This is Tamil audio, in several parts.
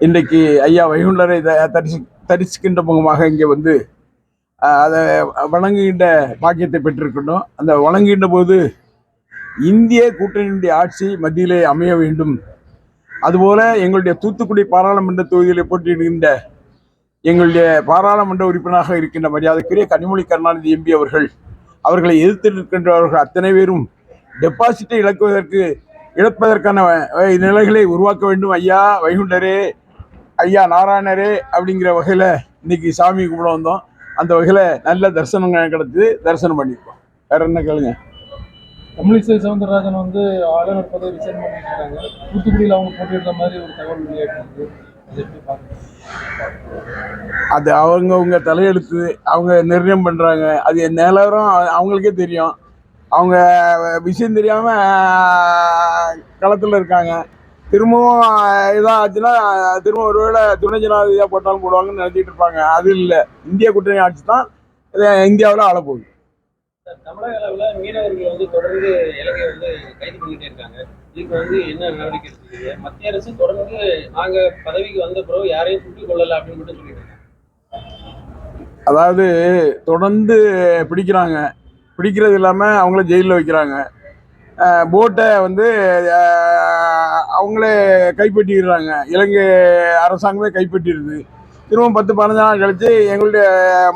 இன்றைக்கு ஐயா வைகுண்டரை த- தரிசி தரிசிக்கின்ற முகமாக இங்கே வந்து அதை வணங்குகின்ற பாக்கியத்தை பெற்றிருக்கணும் அந்த வணங்குகின்ற போது இந்திய கூட்டணியினுடைய ஆட்சி மத்தியிலே அமைய வேண்டும். அதுபோல எங்களுடைய தூத்துக்குடி பாராளுமன்ற தொகுதியில் போட்டியிடுகின்ற எங்களுடைய பாராளுமன்ற உறுப்பினராக இருக்கின்ற மரியாதைக்குரிய கனிமொழி கருணாநிதி எம்பி அவர்கள் அவர்களை எதிர்த்து நிற்கின்றவர்கள் அத்தனை பேரும் டெபாசிட்டை இழக்குவதற்கு இழப்பதற்கான நிலைகளை உருவாக்க வேண்டும். ஐயா வைகுண்டரே ஐயா நாராயணரே அப்படிங்கிற வகையில் இன்னைக்கு சாமி கும்பிட வந்தோம். அந்த வகையில் நல்ல தரிசனம் கிடைச்சது. தரிசனம் பண்ணியிருக்கோம். வேற என்ன கேளுங்க? தமிழிசை சவுந்தரராஜன் வந்து ஆளுநர் பதவி ரிசைன் பண்ணிட்டு இருக்காங்க தூத்துக்குடியில் அவங்க போட்டியிடுற மாதிரி ஒரு தகவல் வெளியாகிருக்கு அதை அது அவங்கவுங்க தலையெழுத்து அவங்க நிர்ணயம் பண்ணுறாங்க அது என் நிலவரம் அவங்களுக்கே தெரியும். அவங்க விஷயம் தெரியாமல் களத்தில் இருக்காங்க. திரும்பவும் இதாக ஆச்சுன்னா திரும்ப ஒருவேளை துணை ஜனாதிபதியாக போட்டாலும் போடுவாங்கன்னு நினச்சிட்டு இருப்பாங்க. அது இல்லை. இந்திய கூட்டணி ஆட்சி தான் இந்தியாவில் ஆளப்போகுது. தமிழக அளவில் மீனவர்கள் வந்து தொடர்ந்து இலங்கை வந்து கைது பண்ணிட்டே இருக்காங்க. இதுக்கு வந்து என்ன நடவடிக்கை எடுத்துக்கிறீங்க மத்திய அரசு தொடர்ந்து நாங்க பதவிக்கு வந்த பிறகு யாரையும் சுட்டுக் கொள்ளல அப்படின்னு மட்டும் சொல்லிட்டு அதாவது தொடர்ந்து பிடிக்கிறாங்க. பிடிக்கிறது இல்லாமல் அவங்கள ஜெயிலில் வைக்கிறாங்க. போட்டை வந்து அவங்களே கைப்பற்றிடுறாங்க இலங்கை அரசாங்கமே கைப்பற்றிடுது. திரும்ப பத்து பதினஞ்சு நாள் கழித்து எங்களுடைய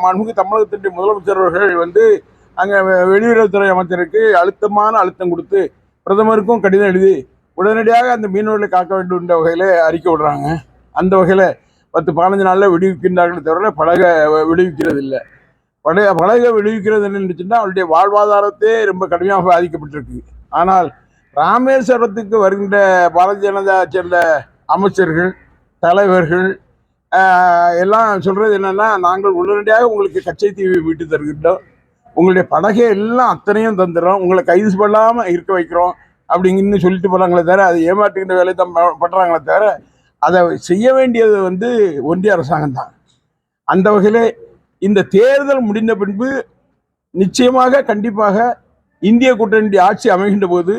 மண்முக தமிழகத்தினுடைய முதலமைச்சர் அவர்கள் வந்து அங்கே வெளியுறவுத்துறை அமைச்சருக்கு அழுத்தமான அழுத்தம் கொடுத்து பிரதமருக்கும் கடிதம் எழுதி உடனடியாக அந்த மீனவர்களை காக்க வேண்டும் என்ற வகையில் அறிக்கை விடுறாங்க. அந்த வகையில் பத்து பதினஞ்சு நாளில் விடுவிக்கின்றார்கள் தவிர படகை விடுவிக்கிறது இல்லை படக படகை விடுவிக்கிறது என்னச்சுன்னா அவருடைய வாழ்வாதாரத்தே ரொம்ப கடுமையாக பாதிக்கப்பட்டிருக்கு. ஆனால் ராமேஸ்வரத்துக்கு வருகின்ற பாரதிய ஜனதா சேர்ந்த அமைச்சர்கள் தலைவர்கள் எல்லாம் சொல்கிறது என்னன்னா நாங்கள் உடனடியாக உங்களுக்கு கச்சை தீவை மீட்டு தருகின்றோம். உங்களுடைய படகை எல்லாம் அத்தனையும் தந்துடுறோம். உங்களை கைது பண்ணாமல் இருக்க வைக்கிறோம் அப்படிங்கன்னு சொல்லிட்டு போகிறாங்களே தவிர அதை ஏமாற்றுகின்ற வேலை தான் பண்ணுறாங்களே பண்றாங்களே தவிர அதை செய்ய வேண்டியது வந்து ஒன்றிய அரசாங்கம் தான். அந்த வகையில் இந்த தேர்தல் முடிந்த பின்பு நிச்சயமாக கண்டிப்பாக இந்திய கூட்டணி ஆட்சி அமைகின்ற போது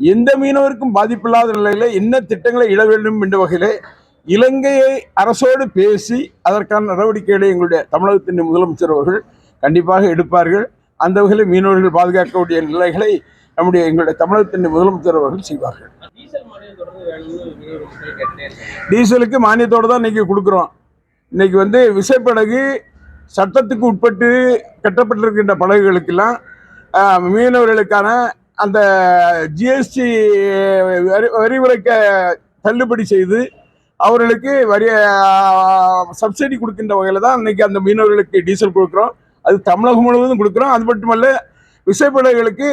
எந்த மீனவருக்கும் பாதிப்பில்லாத நிலையில் என்ன திட்டங்களை இட வேண்டும் என்ற வகையில் இலங்கையை அரசோடு பேசி அதற்கான நடவடிக்கைகளை எங்களுடைய தமிழகத்தின் முதலமைச்சர் அவர்கள் கண்டிப்பாக எடுப்பார்கள். அந்த வகையில் மீனவர்கள் பாதுகாக்கக்கூடிய நிலைகளை நம்முடைய எங்களுடைய தமிழகத்தின் முதலமைச்சர் அவர்கள் செய்வார்கள். டீசலுக்கு மானியத்தோடு தான் இன்னைக்கு கொடுக்குறோம். இன்னைக்கு வந்து விசைப்படகு சட்டத்துக்கு உட்பட்டு கட்டப்பட்டிருக்கின்ற படகுகளுக்கெல்லாம் மீனவர்களுக்கான அந்த ஜிஎஸ்டி வரி வரி விலக்க தள்ளுபடி செய்து அவர்களுக்கு வரி சப்சிடி கொடுக்கின்ற வகையில் தான் இன்னைக்கு அந்த மீனவர்களுக்கு டீசல் கொடுக்குறோம். அது தமிழகம் முழுவதும் கொடுக்குறோம். அது மட்டுமல்ல விசைப்படகுகளுக்கு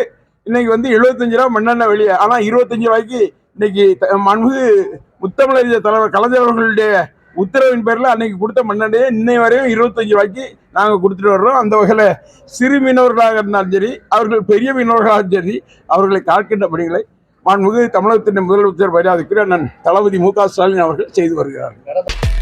இன்றைக்கி வந்து எழுபத்தஞ்சு ரூபா மண்ணெண்ணெய் வெளியே ஆனால் இருபத்தஞ்சு ரூபாய்க்கு இன்றைக்கி த- மாண்புமிகு முத்தமிழறிஞர் தலைவர் கலைஞர் அவர்களுடைய உத்தரவின் பேரில் அன்னைக்கு கொடுத்த மண்ணெண்ணையை இன்னை வரையும் இருபத்தஞ்சு ரூபாய்க்கு நாங்கள் கொடுத்துட்டு வர்றோம். அந்த வகையில் சிறு மீனவர்களாக இருந்தாலும் சரி அவர்கள் பெரிய மீனவர்களாக சரி அவர்களை காக்கின்ற பணிகளை மாண்புமிகு தமிழகத்தின் முதலமைச்சர் மரியாதைக்குரிய அண்ணன் தளபதி மு க ஸ்டாலின் அவர்கள் செய்து வருகிறார்கள்